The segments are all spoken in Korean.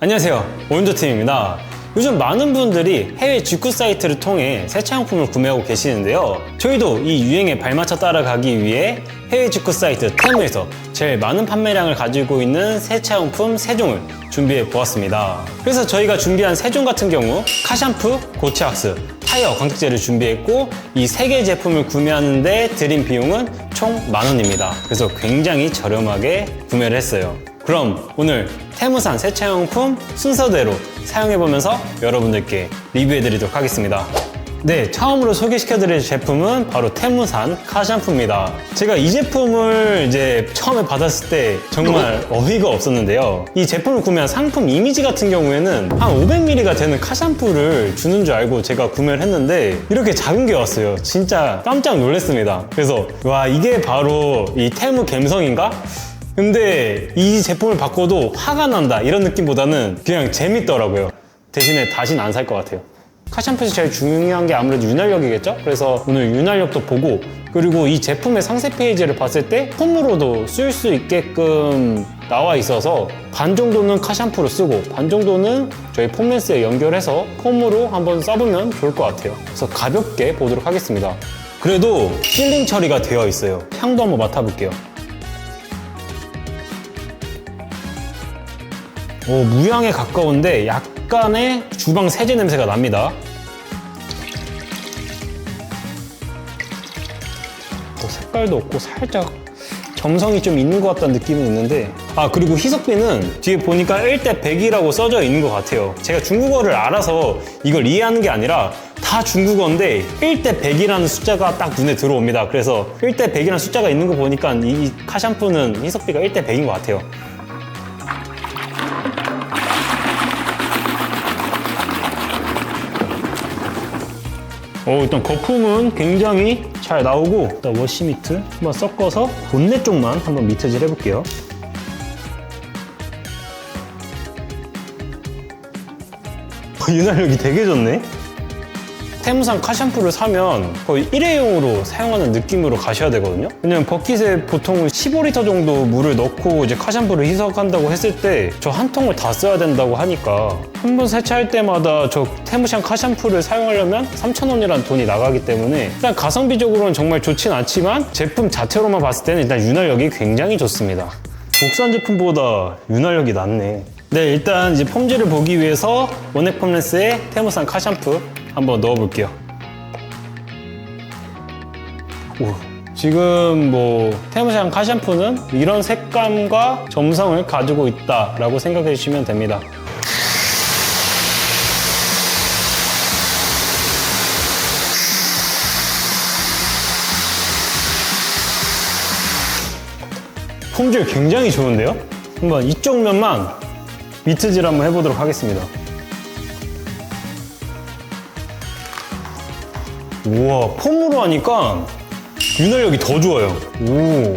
안녕하세요. 원조팀입니다. 요즘 많은 분들이 해외 직구 사이트를 통해 세차용품을 구매하고 계시는데요. 저희도 이 유행에 발맞춰 따라가기 위해 해외 직구 사이트 테무에서 제일 많은 판매량을 가지고 있는 세차용품 3종을 준비해 보았습니다. 그래서 저희가 준비한 3종 같은 경우 카샴푸, 고체왁스, 타이어 광택제를 준비했고 이 세 개 제품을 구매하는데 들인 비용은 총 만원입니다. 그래서 굉장히 저렴하게 구매를 했어요 그럼 오늘 테무산 세차용품 순서대로 사용해보면서 여러분들께 리뷰해드리도록 하겠습니다. 네, 처음으로 소개시켜드릴 제품은 바로 테무산 카샴푸입니다. 제가 이 제품을 이제 처음에 받았을 때 정말 어이가 없었는데요. 이 제품을 구매한 상품 이미지 같은 경우에는 한 500ml가 되는 카샴푸를 주는 줄 알고 제가 구매를 했는데 이렇게 작은 게 왔어요. 진짜 깜짝 놀랐습니다. 그래서 와 이게 바로 이 테무 갬성인가? 근데 이 제품을 바꿔도 화가 난다 이런 느낌보다는 그냥 재밌더라고요. 대신에 다시는 안살 것 같아요. 카샴푸에서 제일 중요한 게 아무래도 윤활력이겠죠? 그래서 오늘 윤활력도 보고 그리고 이 제품의 상세 페이지를 봤을 때 폼으로도 쓸 수 있게끔 나와 있어서 반 정도는 카샴푸로 쓰고 반 정도는 저희 폼랜스에 연결해서 폼으로 한번 써보면 좋을 것 같아요. 그래서 가볍게 보도록 하겠습니다. 그래도 필링 처리가 되어 있어요. 향도 한번 맡아볼게요 오, 무향에 가까운데 약간의 주방 세제 냄새가 납니다. 뭐 색깔도 없고 살짝 점성이 좀 있는 것 같다는 느낌은 있는데 아 그리고 희석비는 뒤에 보니까 1대 100이라고 써져 있는 것 같아요. 제가 중국어를 알아서 이걸 이해하는 게 아니라 다 중국어인데 1대 100이라는 숫자가 딱 눈에 들어옵니다. 그래서 1대 100이라는 숫자가 있는 거 보니까 이 카샴푸는 희석비가 1대 100인 것 같아요 어, 일단 거품은 굉장히 잘 나오고 일단 워시 미트 한번 섞어서 본넷 쪽만 한번 미트질 해볼게요. 윤활력이 되게 좋네. 테무산 카샴푸를 사면 거의 일회용으로 사용하는 느낌으로 가셔야 되거든요. 왜냐면 버킷에 보통 15리터 정도 물을 넣고 이제 카샴푸를 희석한다고 했을 때 저 한 통을 다 써야 된다고 하니까 한 번 세차할 때마다 저 테무산 카샴푸를 사용하려면 3,000원이라는 돈이 나가기 때문에 일단 가성비적으로는 정말 좋진 않지만 제품 자체로만 봤을 때는 일단 윤활력이 굉장히 좋습니다. 국산 제품보다 윤활력이 낫네. 네, 일단 이제 폼질을 보기 위해서 원액 폼 렌스에 테무산 카샴푸 한번 넣어볼게요. 오, 지금 뭐 테무산 카샴푸는 이런 색감과 점성을 가지고 있다라고 생각해 주시면 됩니다. 폼질 굉장히 좋은데요? 한번 이쪽 면만 미트질 한번 해보도록 하겠습니다. 우와, 폼으로 하니까 윤활력이 더 좋아요. 오,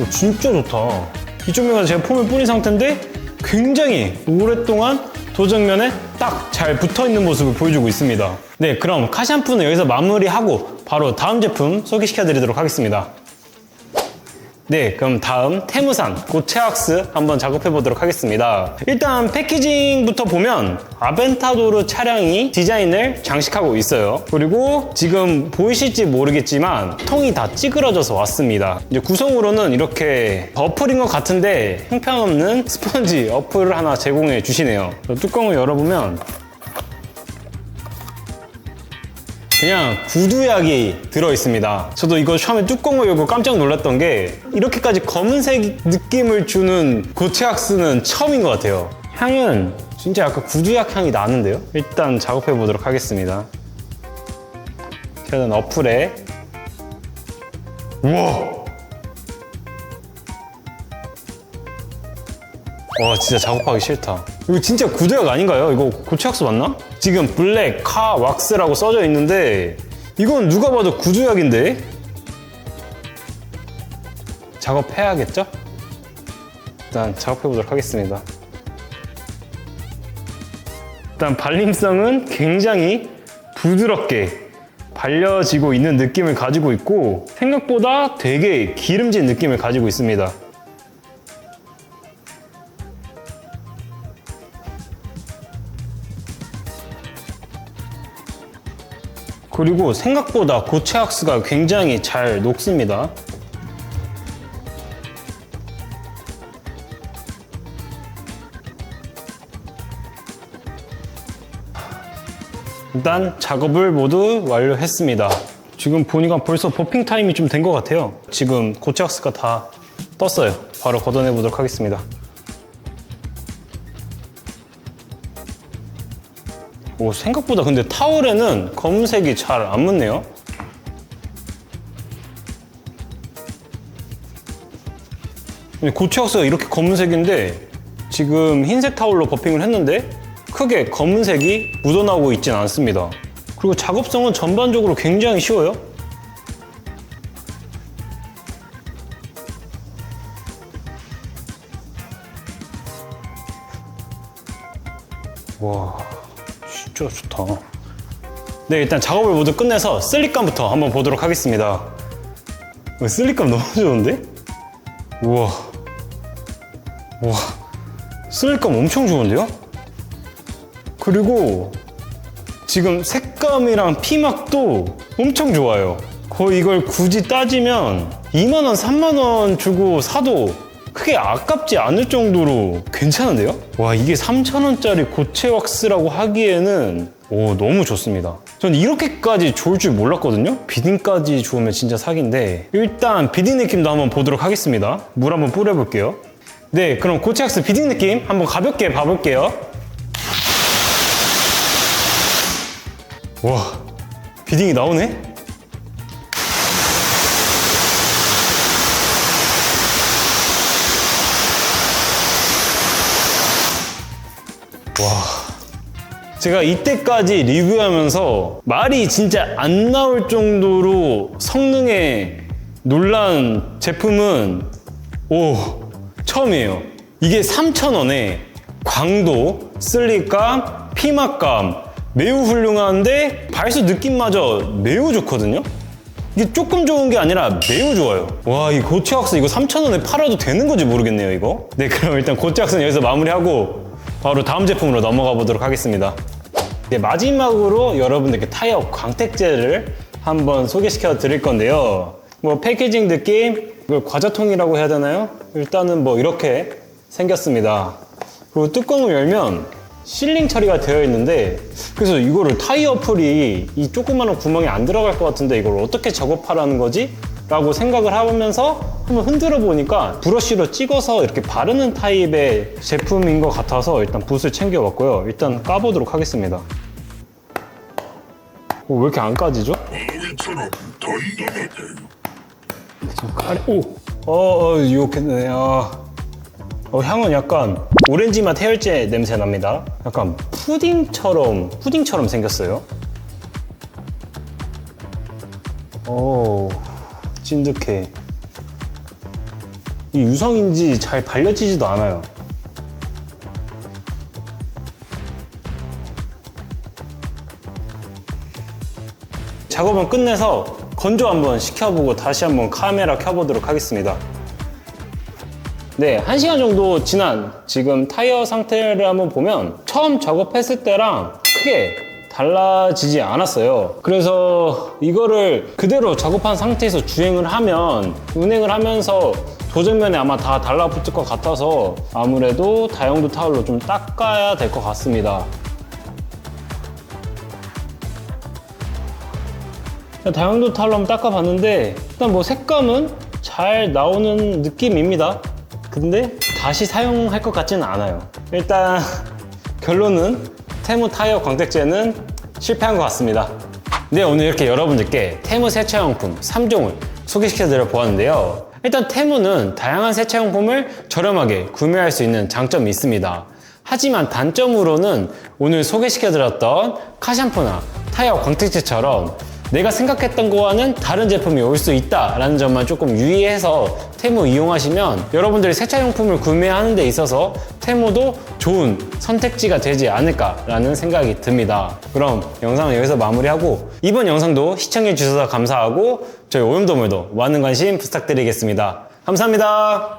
오, 진짜 좋다. 이쪽 면에서 제가 폼을 뿌린 상태인데 굉장히 오랫동안 도정면에 딱 잘 붙어 있는 모습을 보여주고 있습니다. 네, 그럼 카샴푸는 여기서 마무리하고 바로 다음 제품 소개시켜 드리도록 하겠습니다. 네, 그럼 다음 테무산 고체왁스 한번 작업해 보도록 하겠습니다. 일단 패키징부터 보면 아벤타도르 차량이 디자인을 장식하고 있어요. 그리고 지금 보이실지 모르겠지만 통이 다 찌그러져서 왔습니다. 이제 구성으로는 이렇게 어플인 것 같은데 형편없는 스펀지 어플을 하나 제공해 주시네요. 뚜껑을 열어보면 그냥 구두약이 들어있습니다. 저도 이거 처음에 뚜껑을 열고 깜짝 놀랐던 게 이렇게까지 검은색 느낌을 주는 고체왁스는 처음인 것 같아요. 향은 진짜 약간 구두약 향이 나는데요? 일단 작업해 보도록 하겠습니다. 저는 어플에 우와! 와 진짜 작업하기 싫다 이거 진짜 구두약 아닌가요? 이거 고체왁스 맞나? 지금 블랙 카 왁스라고 써져 있는데 이건 누가 봐도 구두약인데? 작업해야겠죠? 일단 작업해 보도록 하겠습니다. 일단 발림성은 굉장히 부드럽게 발려지고 있는 느낌을 가지고 있고 생각보다 되게 기름진 느낌을 가지고 있습니다 그리고 생각보다 고체 학스가 굉장히 잘 녹습니다. 일단 작업을 모두 완료했습니다. 지금 보니까 벌써 버핑 타임이 좀 된 것 같아요. 지금 고체 학스가 다 떴어요. 바로 걷어내 보도록 하겠습니다. 오, 생각보다 근데 타월에는 검은색이 잘 안 묻네요. 근데 고체 학스가 이렇게 검은색인데 지금 흰색 타월로 버핑을 했는데 크게 검은색이 묻어나오고 있진 않습니다. 그리고 작업성은 전반적으로 굉장히 쉬워요. 와, 진짜 좋다. 네, 일단 작업을 모두 끝내서 슬립감부터 한번 보도록 하겠습니다. 어, 슬립감 너무 좋은데? 우와. 우와. 슬립감 엄청 좋은데요? 그리고 지금 색감이랑 피막도 엄청 좋아요. 거의 이걸 굳이 따지면 2만원, 3만원 주고 사도 크게 아깝지 않을 정도로 괜찮은데요? 와, 이게 3,000원짜리 고체 왁스라고 하기에는 오, 너무 좋습니다. 전 이렇게까지 좋을 줄 몰랐거든요? 비딩까지 좋으면 진짜 사기인데 일단 비딩 느낌도 한번 보도록 하겠습니다. 물 한번 뿌려볼게요. 네, 그럼 고체 왁스 비딩 느낌 한번 가볍게 봐볼게요. 와, 비딩이 나오네? 제가 이때까지 리뷰하면서 말이 진짜 안 나올 정도로 성능에 놀란 제품은 오, 처음이에요. 이게 3,000원에 광도, 슬립감, 피막감 매우 훌륭한데 발수 느낌마저 매우 좋거든요? 이게 조금 좋은 게 아니라 매우 좋아요. 와, 이 고체왁스 이거 3,000원에 팔아도 되는 건지 모르겠네요, 이거. 네, 그럼 일단 고체왁스는 여기서 마무리하고 바로 다음 제품으로 넘어가 보도록 하겠습니다. 네, 마지막으로 여러분들께 타이어 광택제를 한번 소개시켜 드릴 건데요. 뭐 패키징 느낌, 이걸 과자통이라고 해야 되나요? 일단은 뭐 이렇게 생겼습니다. 그리고 뚜껑을 열면 실링 처리가 되어 있는데 그래서 이거를 타이어 풀이 이 조그마한 구멍에 안 들어갈 것 같은데 이걸 어떻게 작업하라는 거지? 라고 생각을 하면서 한번 흔들어 보니까 브러쉬로 찍어서 이렇게 바르는 타입의 제품인 것 같아서 일단 붓을 챙겨 왔고요. 일단 까보도록 하겠습니다. 어, 왜 이렇게 안 까지죠? 좀 까리... 오! 어, 어 유혹했네. 아. 어, 향은 약간 오렌지 맛 해열제 냄새 납니다. 약간 푸딩처럼, 푸딩처럼 생겼어요. 오, 찐득해. 이 유성인지 잘 발려지지도 않아요. 작업은 끝내서 건조 한번 시켜보고 다시 한번 카메라 켜보도록 하겠습니다. 네, 1시간 정도 지난 지금 타이어 상태를 한번 보면 처음 작업했을 때랑 크게 달라지지 않았어요. 그래서 이거를 그대로 작업한 상태에서 주행을 하면 운행을 하면서 도전면에 아마 다 달라붙을 것 같아서 아무래도 다용도 타월로 좀 닦아야 될 것 같습니다. 다용도 타월로 한번 닦아봤는데 일단 뭐 색감은 잘 나오는 느낌입니다. 근데 다시 사용할 것 같지는 않아요. 일단 결론은 테무 타이어 광택제는 실패한 것 같습니다. 네, 오늘 이렇게 여러분들께 테무 세차용품 3종을 소개시켜 드려 보았는데요. 일단 테무는 다양한 세차용품을 저렴하게 구매할 수 있는 장점이 있습니다. 하지만 단점으로는 오늘 소개시켜 드렸던 카샴푸나 타이어 광택제처럼 내가 생각했던 거와는 다른 제품이 올 수 있다라는 점만 조금 유의해서 테무 이용하시면 여러분들이 세차용품을 구매하는 데 있어서 테무도 좋은 선택지가 되지 않을까라는 생각이 듭니다. 그럼 영상은 여기서 마무리하고 이번 영상도 시청해 주셔서 감사하고 저희 오염도물도 많은 관심 부탁드리겠습니다. 감사합니다.